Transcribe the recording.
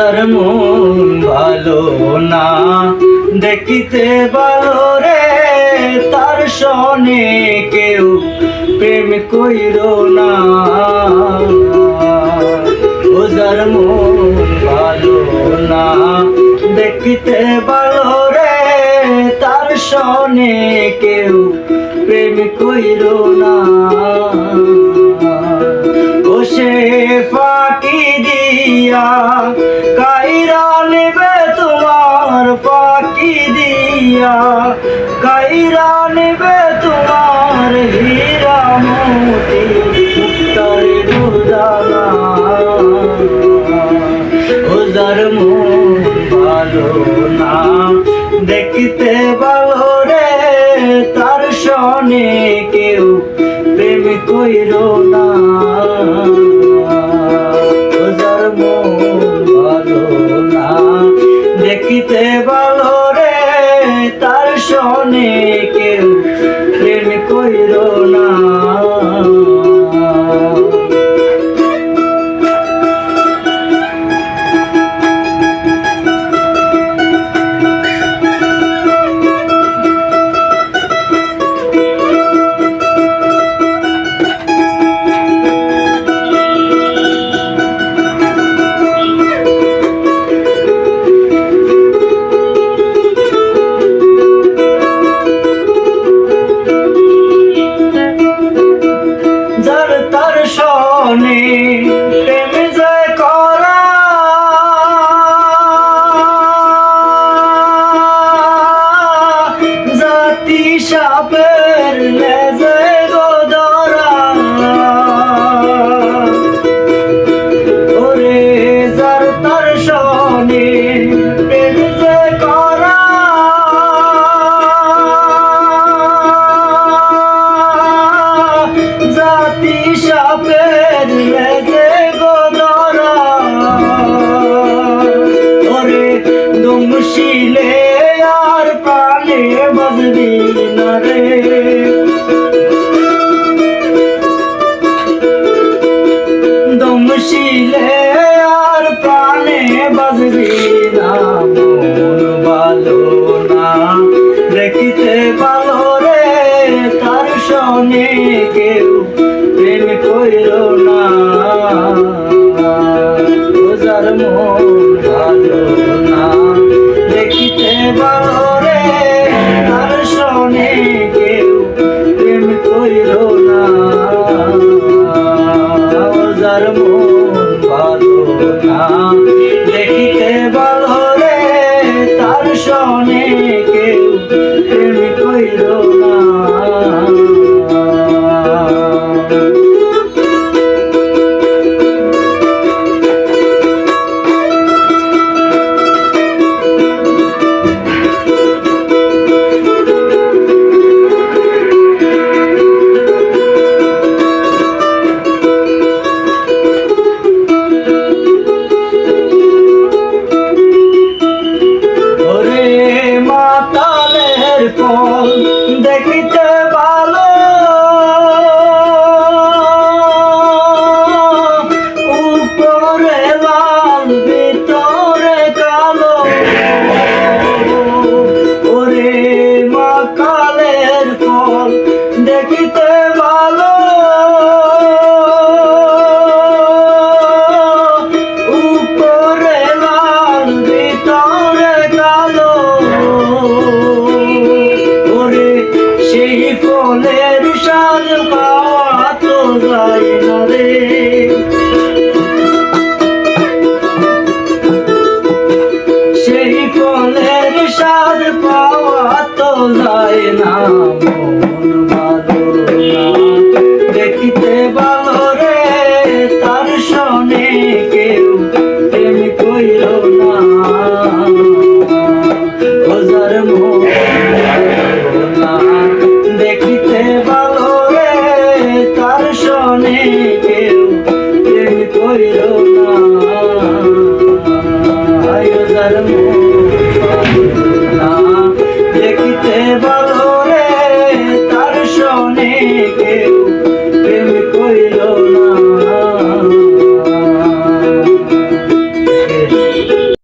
ওজার মন ভালো না। দেখিতে ভালো রে, তার সনে কেউ প্রেম কইর না। ওজার মন ভালো না। দেখিতে ভালো রে, তার সনে কেউ প্রেম কইর না। ও সে ফাঁকি দিয়া ভালো না দেখতে ভালো রে, তার সনে কেউ প্রেম কইর না। ভালো না, দেখিতে ভালো রে, তার সনে কেউ প্রেম কইর না। বাজবি না রে দমশিলে আর প্রাণে বাজবি না, মন ভালো না। দেখিতে ভালো রে, তার সনে কেউ প্রেম কইর না। ওজার মন ওজার মন ভালো না you.